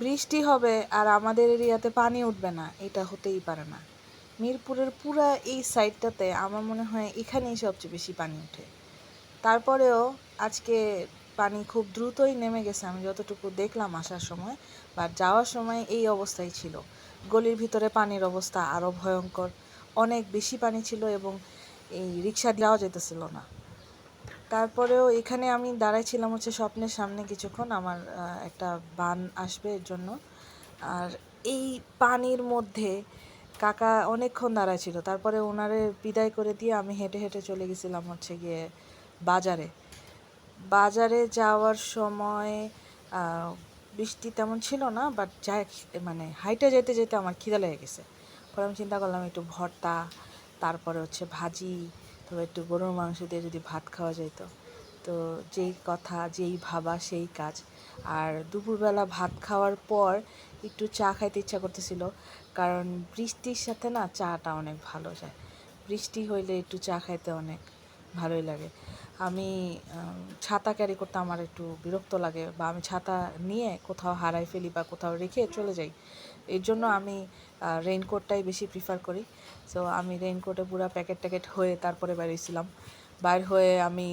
বৃষ্টি হবে আর আমাদের এরিয়াতে পানি উঠবে না, এটা হতেই পারে না। মিরপুরের পুরা এই সাইডটাতে আমার মনে হয় এখানেই সবচেয়ে বেশি পানি ওঠে তারপরেও আজকে পানি খুব দ্রুতই নেমে গেছে, আমি যতটুকু দেখলাম আসার সময়, বা যাওয়ার সময় এই অবস্থাই ছিল। গলির ভিতরে পানির অবস্থা আরও ভয়ঙ্কর, অনেক বেশি পানি ছিল এবং এই রিক্সা দেওয়া যেতেছিল না। তারপরেও এখানে আমি দাঁড়াইছিলাম হচ্ছে স্বপ্নের সামনে কিছুক্ষণ, আমার একটা বান আসবে এর জন্য। আর এই পানির মধ্যে কাকা অনেকক্ষণ দাঁড়ায় ছিল তারপরে ওনারে বিদায় করে দিয়ে আমি হেঁটে হেঁটে চলে গেছিলাম হচ্ছে গিয়ে বাজারে। বাজারে যাওয়ার সময় বৃষ্টি তেমন ছিল না বাট যাই মানে হাইটে যেতে যেতে আমার খিদে লেগে গেছে। পরে আমি চিন্তা করলাম একটু ভর্তা, তারপরে হচ্ছে ভাজি তবে একটু গরুর মাংস দিয়ে যদি ভাত খাওয়া যেত তো যেই কথা, যেই ভাবা, সেই কাজ। আর দুপুরবেলা ভাত খাওয়ার পর একটু চা খাইতে ইচ্ছা করতেছিল, কারণ বৃষ্টির সাথে না চাটা অনেক ভালো যায়। বৃষ্টি হইলে একটু চা খাইতে অনেক ভালোই লাগে। আমি ছাতা ক্যারি করতে আমার একটু বিরক্ত লাগে বা আমি ছাতা নিয়ে কোথাও হারাই ফেলি বা কোথাও রেখে চলে যাই। এর জন্য আমি রেইনকোটটাই বেশি প্রিফার করি। সো আমি রেইনকোটে পুরো প্যাকেট ট্যাকেট হয়ে তারপরে বেরিয়েছিলাম বাইর হয়ে আমি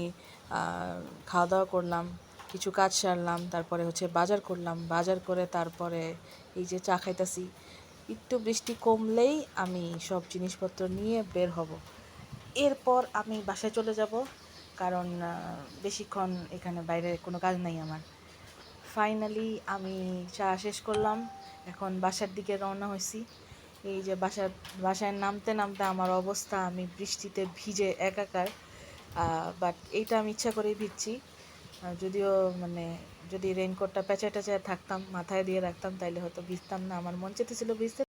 খাওয়া দাওয়া করলাম, কিছু কাজ সারলাম, তারপরে হচ্ছে বাজার করলাম। বাজার করে তারপরে এই যে চা খাইতাছি, একটু বৃষ্টি কমলেই আমি সব জিনিসপত্র নিয়ে বের হব। এরপর আমি বাসায় চলে যাব, কারণ বেশিক্ষণ এখানে বাইরে কোনো কাজ নাই আমার। ফাইনালি আমি চা শেষ করলাম, এখন বাসার দিকে রওনা হয়েছি। এই যে বাসার, বাসায় নামতে নামতে আমার অবস্থা, আমি বৃষ্টিতে ভিজে একাকার বাট এইটা আমি ইচ্ছা করেই ভিজছি। যদিও মানে যদি রেইনকোটটা পেঁচায় টেঁচায় থাকতাম, মাথায় দিয়ে রাখতাম, তাইলে হয়তো ভিজতাম না। আমার মন চেতেছিল ভিজতে